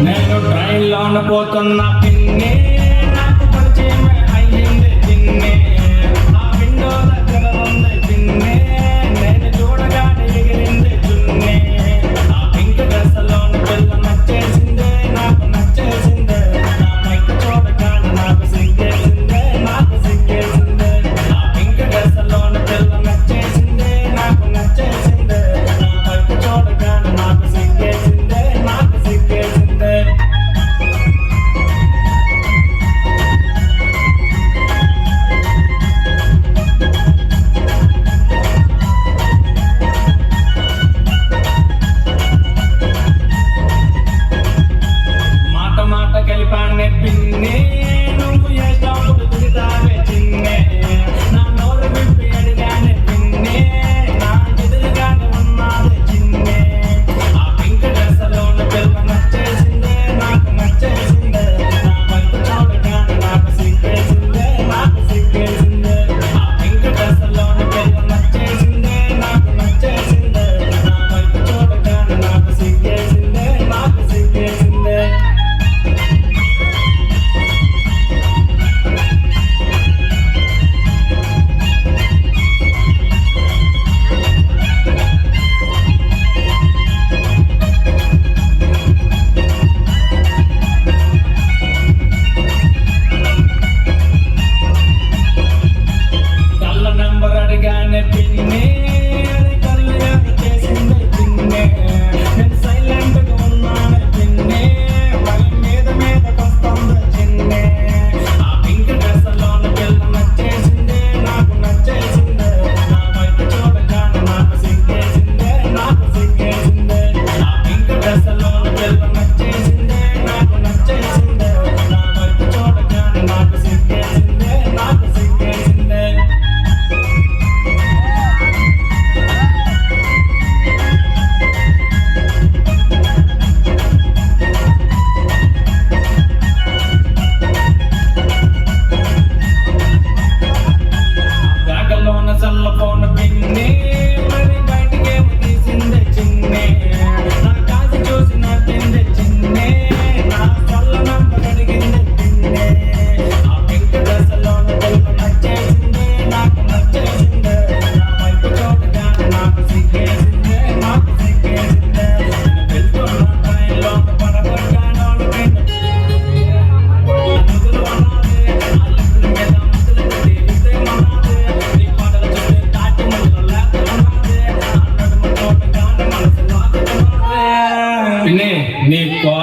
నేను ట్రైన్లోన పోతున్నా పిన్నే.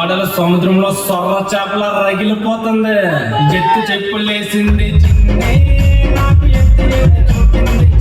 ఓడల సముద్రంలో సొర్ర చేపల రగిలిపోతుంది జట్టు చెప్పులేసింది. చూపింది.